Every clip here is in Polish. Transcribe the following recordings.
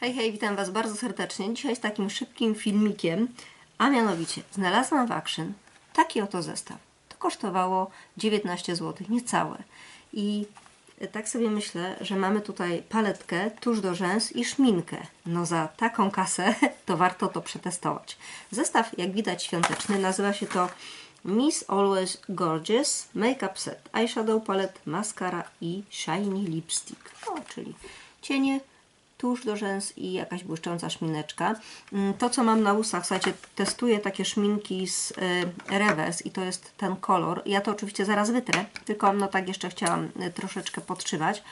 Hej, hej, witam Was bardzo serdecznie. Dzisiaj z takim szybkim filmikiem, a mianowicie znalazłam w Action taki oto zestaw. To kosztowało 19 zł, niecałe. I tak sobie myślę, że mamy tutaj paletkę, tuż do rzęs i szminkę. No za taką kasę to warto to przetestować. Zestaw, jak widać, świąteczny. Nazywa się to Miss Always Gorgeous Makeup Set. Eyeshadow palette, mascara i shiny lipstick. O, czyli cienie, tusz do rzęs i jakaś błyszcząca szmineczka. Mm, To, co mam na ustach, słuchajcie, testuję takie szminki z y, Reverse i to jest ten kolor. Ja to oczywiście zaraz wytrę, tylko no tak jeszcze chciałam y, troszeczkę podszywać,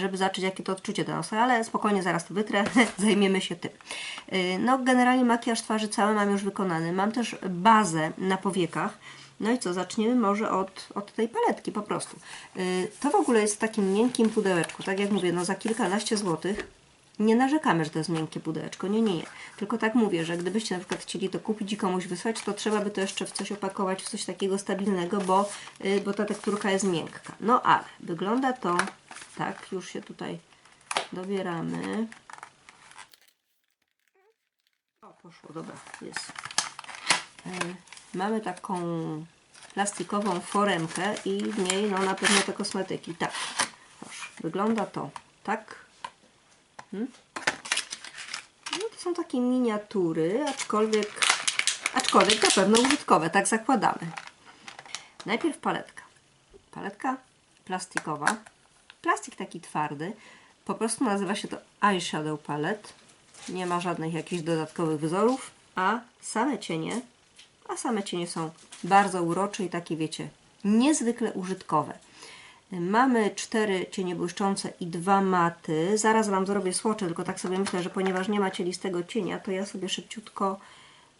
żeby zobaczyć, jakie to odczucie do nosa, ale spokojnie zaraz to wytrę, zajmiemy się tym. Y, No, generalnie makijaż twarzy cały mam już wykonany. Mam też bazę na powiekach. No i co, zaczniemy może od, od tej paletki po prostu. To w ogóle jest w takim miękkim pudełeczku, tak jak mówię, no za kilkanaście złotych nie narzekamy, że to jest miękkie pudełeczko. Nie, nie, nie. Tylko tak mówię, że gdybyście na przykład chcieli to kupić i komuś wysłać, to trzeba by to jeszcze w coś opakować, w coś takiego stabilnego, bo, yy, bo ta teksturka jest miękka. No ale wygląda to tak, już się tutaj dobieramy. O, poszło, dobra, jest. Yy, mamy taką plastikową foremkę i w niej no na pewno te kosmetyki. Tak, proszę, wygląda to tak. Hmm? No to są takie miniatury, aczkolwiek, aczkolwiek na pewno użytkowe, tak zakładamy. Najpierw paletka. Paletka plastikowa. Plastik taki twardy. Po prostu nazywa się to eyeshadow palette. Nie ma żadnych jakichś dodatkowych wzorów, a same cienie, a same cienie są bardzo urocze i takie wiecie, niezwykle użytkowe. Mamy cztery cienie błyszczące i dwa maty. Zaraz Wam zrobię słocze, tylko tak sobie myślę, że ponieważ nie ma cielistego cienia, to ja sobie szybciutko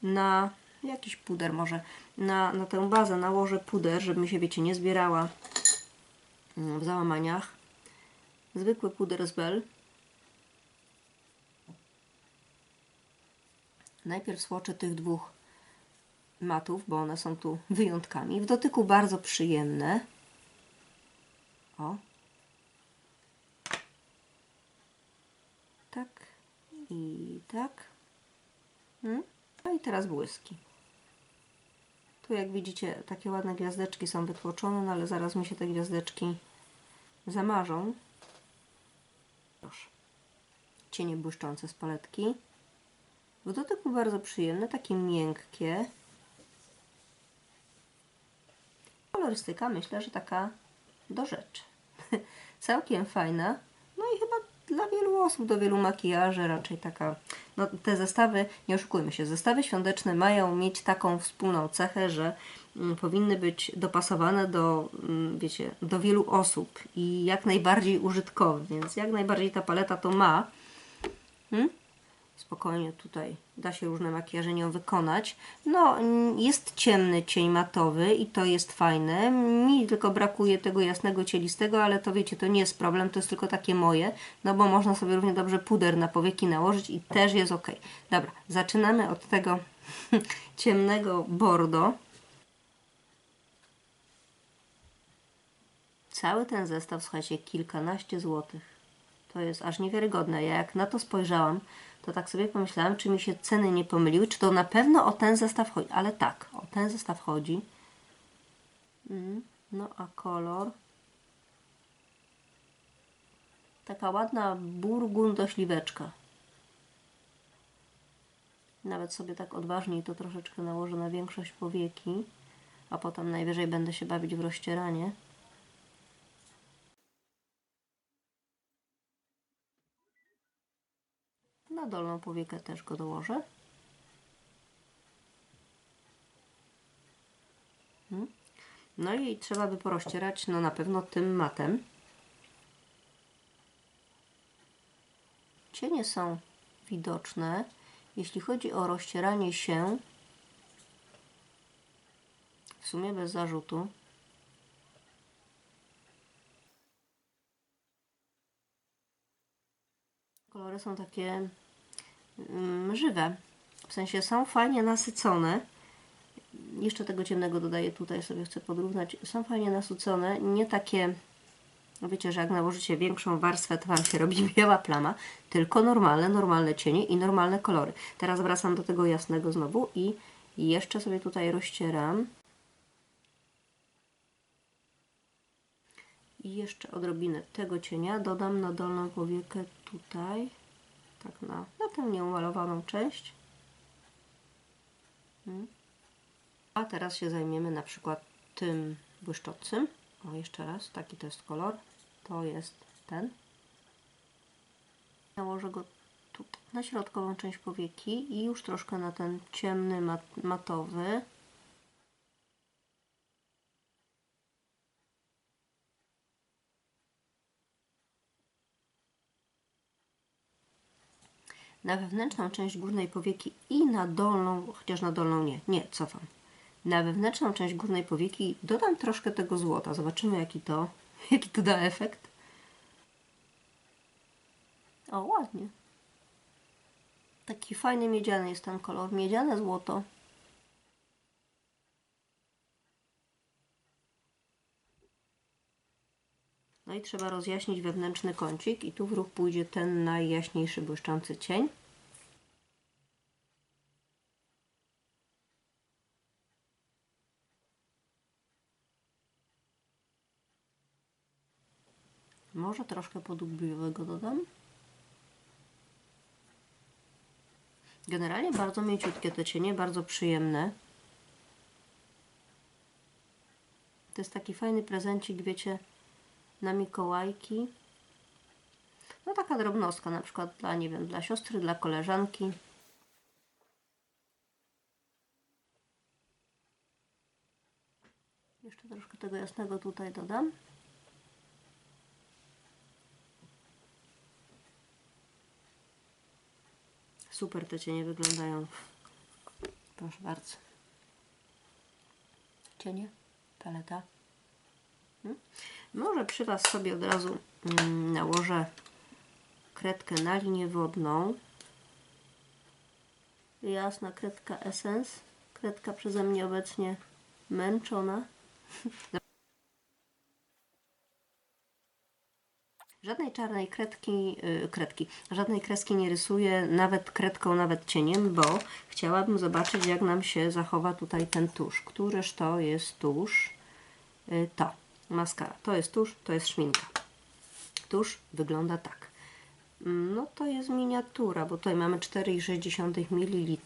na jakiś puder może, na, na tę bazę nałożę puder, żeby mi się, wiecie, nie zbierała mm, w załamaniach. Zwykły puder z Bell. Najpierw słoczę tych dwóch matów, bo one są tu wyjątkami. W dotyku bardzo przyjemne. O. Tak. I tak. Hmm? No i teraz błyski. Tu jak widzicie takie ładne gwiazdeczki są wytłoczone, no ale zaraz mi się te gwiazdeczki zamarzą. Proszę. Cienie błyszczące z paletki. W dotyku bardzo przyjemne, takie miękkie. Kolorystyka myślę, że taka do rzeczy. Całkiem fajna. No i chyba dla wielu osób, do wielu makijaży raczej taka. No te zestawy, nie oszukujmy się, zestawy świąteczne mają mieć taką wspólną cechę, że mm, powinny być dopasowane do, mm, wiecie, do wielu osób i jak najbardziej użytkowe, więc jak najbardziej ta paleta to ma. Hmm? spokojnie tutaj da się różne makijaże nią wykonać. No, jest ciemny cień matowy i to jest fajne. Mi tylko brakuje tego jasnego cielistego, ale to wiecie, to nie jest problem, to jest tylko takie moje, no bo można sobie równie dobrze puder na powieki nałożyć i też jest ok. Dobra, zaczynamy od tego ciemnego bordo. Cały ten zestaw, słuchajcie, kilkanaście złotych. To jest aż niewiarygodne. Ja jak na to spojrzałam, to tak sobie pomyślałam, czy mi się ceny nie pomyliły, czy to na pewno o ten zestaw chodzi. Ale tak, o ten zestaw chodzi. Mm, No a kolor? Taka ładna burgundośliweczka. Nawet sobie tak odważniej to troszeczkę nałożę na większość powieki, a potem najwyżej będę się bawić w rozcieranie. Na dolną powiekę też go dołożę. Hmm. No i trzeba by porozcierać, no na pewno tym matem. Cienie są widoczne. Jeśli chodzi o rozcieranie się, w sumie bez zarzutu. Kolory są takie żywe. W sensie są fajnie nasycone. Jeszcze tego ciemnego dodaję tutaj, sobie chcę podrównać. Są fajnie nasycone, nie takie No Wiecie, że jak nałożycie większą warstwę, to Wam się robi biała plama, tylko normalne, normalne cienie i normalne kolory. Teraz wracam do tego jasnego znowu i jeszcze sobie tutaj rozcieram. I jeszcze odrobinę tego cienia dodam na dolną powiekę tutaj, tak na, na tę nieumalowaną część. Hmm. A teraz się zajmiemy na przykład tym błyszczącym. O, jeszcze raz, taki to jest kolor. To jest ten. Nałożę go tutaj, na środkową część powieki i już troszkę na ten ciemny, mat, matowy. Na wewnętrzną część górnej powieki i na dolną, chociaż na dolną nie, nie, cofam. Na wewnętrzną część górnej powieki dodam troszkę tego złota. Zobaczymy, jaki to, jaki to da efekt. O, ładnie. Taki fajny miedziany jest ten kolor. Miedziane złoto. No i trzeba rozjaśnić wewnętrzny kącik i tu w ruch pójdzie ten najjaśniejszy błyszczący cień. Może troszkę podłubiowego dodam. Generalnie bardzo mięciutkie te cienie, bardzo przyjemne. To jest taki fajny prezencik, wiecie, na Mikołajki. No taka drobnostka, na przykład dla, nie wiem, dla siostry, dla koleżanki. Jeszcze troszkę tego jasnego tutaj dodam. Super te cienie wyglądają. Proszę bardzo. Cienie, paleta. Hmm? Może przy Was sobie od razu mm, nałożę kredkę na linię wodną. Jasna kredka Essence. Kredka przeze mnie obecnie męczona. Żadnej czarnej kredki, yy, kredki, żadnej kreski nie rysuję, nawet kredką, nawet cieniem, bo chciałabym zobaczyć, jak nam się zachowa tutaj ten tusz. Któryż to jest tusz? Yy, to, maskara. To jest tusz, to jest szminka. Tusz wygląda tak. No to jest miniatura, bo tutaj mamy 4,6 ml.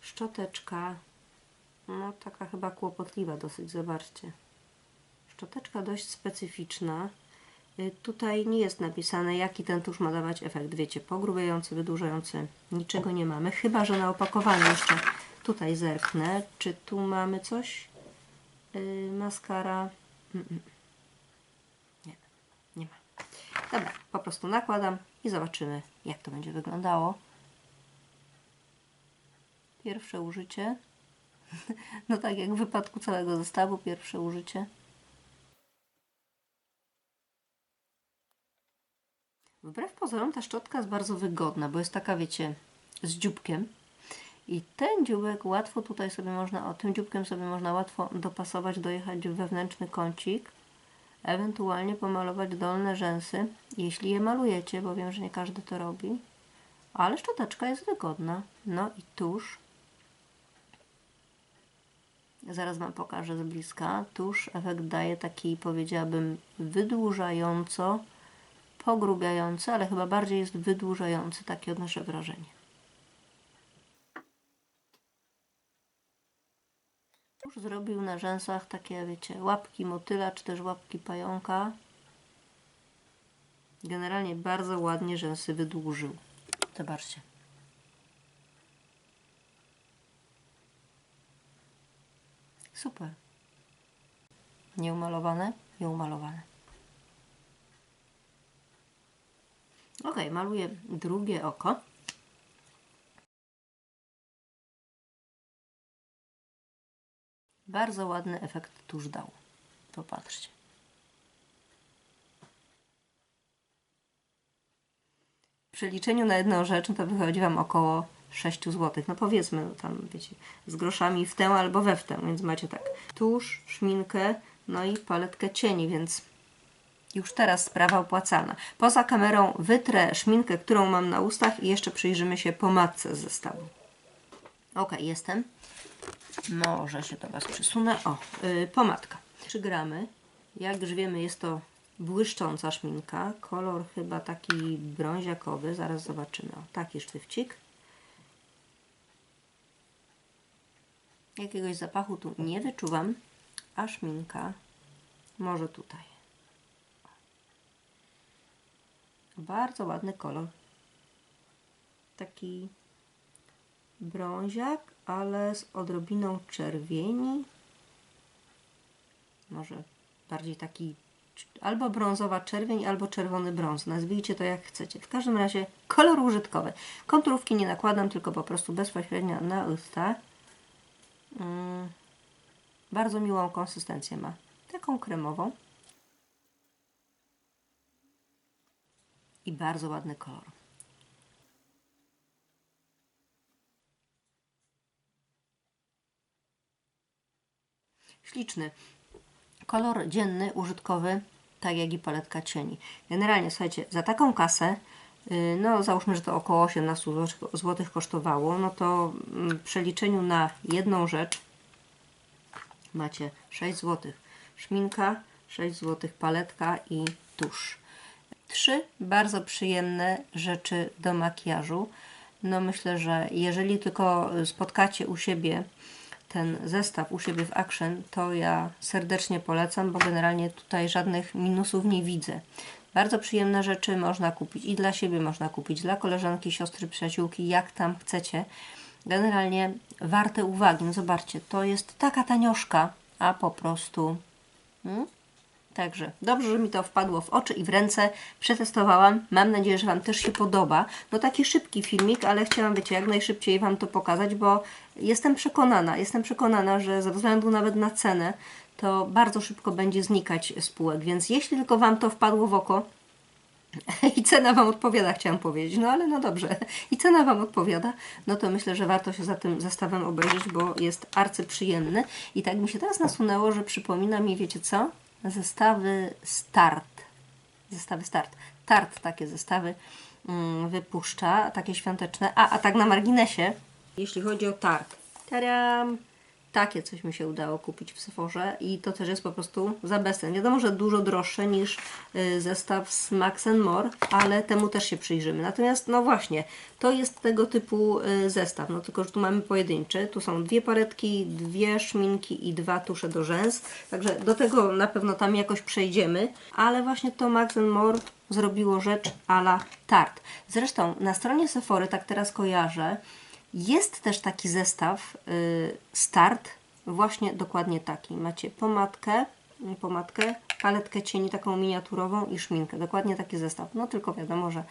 Szczoteczka, no taka chyba kłopotliwa dosyć, zobaczcie. Szczoteczka dość specyficzna. Y, Tutaj nie jest napisane, jaki ten tusz ma dawać efekt. Wiecie, pogrubiający, wydłużający. Niczego nie mamy, chyba że na opakowaniu jeszcze tutaj zerknę. Czy tu mamy coś? Yy, maskara. Mm -mm. Nie, nie ma. Dobra, po prostu nakładam i zobaczymy, jak to będzie wyglądało. Pierwsze użycie. No tak jak w wypadku całego zestawu, pierwsze użycie. Wbrew pozorom ta szczotka jest bardzo wygodna, bo jest taka, wiecie, z dzióbkiem. I ten dzióbek łatwo tutaj sobie można, o tym dzióbkiem sobie można łatwo dopasować, dojechać w wewnętrzny kącik. Ewentualnie pomalować dolne rzęsy, jeśli je malujecie, bo wiem, że nie każdy to robi. Ale szczoteczka jest wygodna. No i tusz. Zaraz Wam pokażę z bliska. Tusz efekt daje taki, powiedziałabym, wydłużająco pogrubiający, ale chyba bardziej jest wydłużający, takie odnoszę wrażenie. Już zrobił na rzęsach takie, wiecie, łapki motyla, czy też łapki pająka. Generalnie bardzo ładnie rzęsy wydłużył. Zobaczcie. Super. Nieumalowane? Nieumalowane. Ok, maluję drugie oko. Bardzo ładny efekt tuż dał. Popatrzcie. W przeliczeniu na jedną rzecz no to wychodzi Wam około 6 zł. No powiedzmy, no tam wiecie, z groszami w tę albo we w tę, więc macie tak tusz, szminkę, no i paletkę cieni, więc Już teraz sprawa opłacalna. Poza kamerą wytrę szminkę, którą mam na ustach i jeszcze przyjrzymy się pomadce z zestawu. Ok, jestem. Może się do Was przysunę. O, yy, pomadka. 3 gramy. Jak już wiemy, jest to błyszcząca szminka. Kolor chyba taki brąziakowy. Zaraz zobaczymy. O, taki sztywcik. Jakiegoś zapachu tu nie wyczuwam, a szminka może tutaj. Bardzo ładny kolor. Taki brąziak, ale z odrobiną czerwieni. Może bardziej taki albo brązowa czerwień, albo czerwony brąz. Nazwijcie to jak chcecie. W każdym razie kolor użytkowy. Konturówki nie nakładam, tylko po prostu bezpośrednio na usta. Mm, bardzo miłą konsystencję ma. Taką kremową. I bardzo ładny kolor. Śliczny. Kolor dzienny, użytkowy, tak jak i paletka cieni. Generalnie, słuchajcie, za taką kasę, yy, no załóżmy, że to około 18 zł kosztowało, no to mm, w przeliczeniu na jedną rzecz macie 6 zł. Szminka, 6 zł, paletka i tusz. Trzy bardzo przyjemne rzeczy do makijażu. No myślę, że jeżeli tylko spotkacie u siebie ten zestaw u siebie w Action, to ja serdecznie polecam, bo generalnie tutaj żadnych minusów nie widzę. Bardzo przyjemne rzeczy można kupić i dla siebie można kupić, dla koleżanki, siostry, przyjaciółki, jak tam chcecie. Generalnie warte uwagi. No zobaczcie, to jest taka tanioszka, a po prostu... Hmm? Także dobrze, że mi to wpadło w oczy i w ręce. Przetestowałam. Mam nadzieję, że Wam też się podoba. No taki szybki filmik, ale chciałam, wiecie, jak najszybciej Wam to pokazać, bo jestem przekonana, jestem przekonana, że ze względu nawet na cenę, to bardzo szybko będzie znikać spółek. Więc jeśli tylko Wam to wpadło w oko, i cena Wam odpowiada, chciałam powiedzieć. No ale no dobrze. I cena Wam odpowiada. No to myślę, że warto się za tym zestawem obejrzeć, bo jest arcyprzyjemny. I tak mi się teraz nasunęło, że przypomina mi, wiecie co? Zestawy Start. Zestawy Start. Tart takie zestawy mm, wypuszcza, takie świąteczne. A, a tak na marginesie, jeśli chodzi o Tart. Tadam! Takie coś mi się udało kupić w Sephorze i to też jest po prostu za bezcen. Wiadomo, że dużo droższe niż y, zestaw z Max More, ale temu też się przyjrzymy. Natomiast, no właśnie, to jest tego typu y, zestaw, no tylko, że tu mamy pojedynczy. Tu są dwie paletki, dwie szminki i dwa tusze do rzęs. Także do tego na pewno tam jakoś przejdziemy, ale właśnie to Max More zrobiło rzecz a la Tart. Zresztą na stronie Sephory, tak teraz kojarzę, jest też taki zestaw y, Start, właśnie dokładnie taki. Macie pomadkę, pomadkę, paletkę cieni taką miniaturową i szminkę. Dokładnie taki zestaw. No tylko wiadomo, że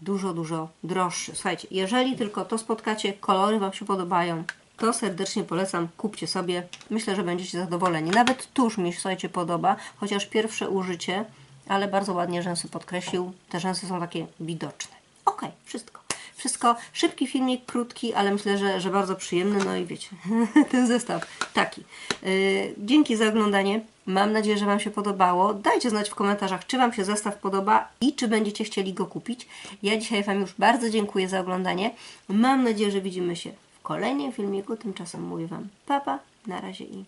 dużo, dużo droższy. Słuchajcie, jeżeli tylko to spotkacie, kolory Wam się podobają, to serdecznie polecam, kupcie sobie. Myślę, że będziecie zadowoleni. Nawet tuż mi się, słuchajcie, podoba, chociaż pierwsze użycie, ale bardzo ładnie rzęsy podkreślił. Te rzęsy są takie widoczne. Ok, wszystko. Wszystko, szybki filmik, krótki, ale myślę, że, że bardzo przyjemny. No i wiecie, ten zestaw taki. Yy, dzięki za oglądanie. Mam nadzieję, że Wam się podobało. Dajcie znać w komentarzach, czy Wam się zestaw podoba i czy będziecie chcieli go kupić. Ja dzisiaj Wam już bardzo dziękuję za oglądanie. Mam nadzieję, że widzimy się w kolejnym filmiku. Tymczasem mówię Wam papa, na razie i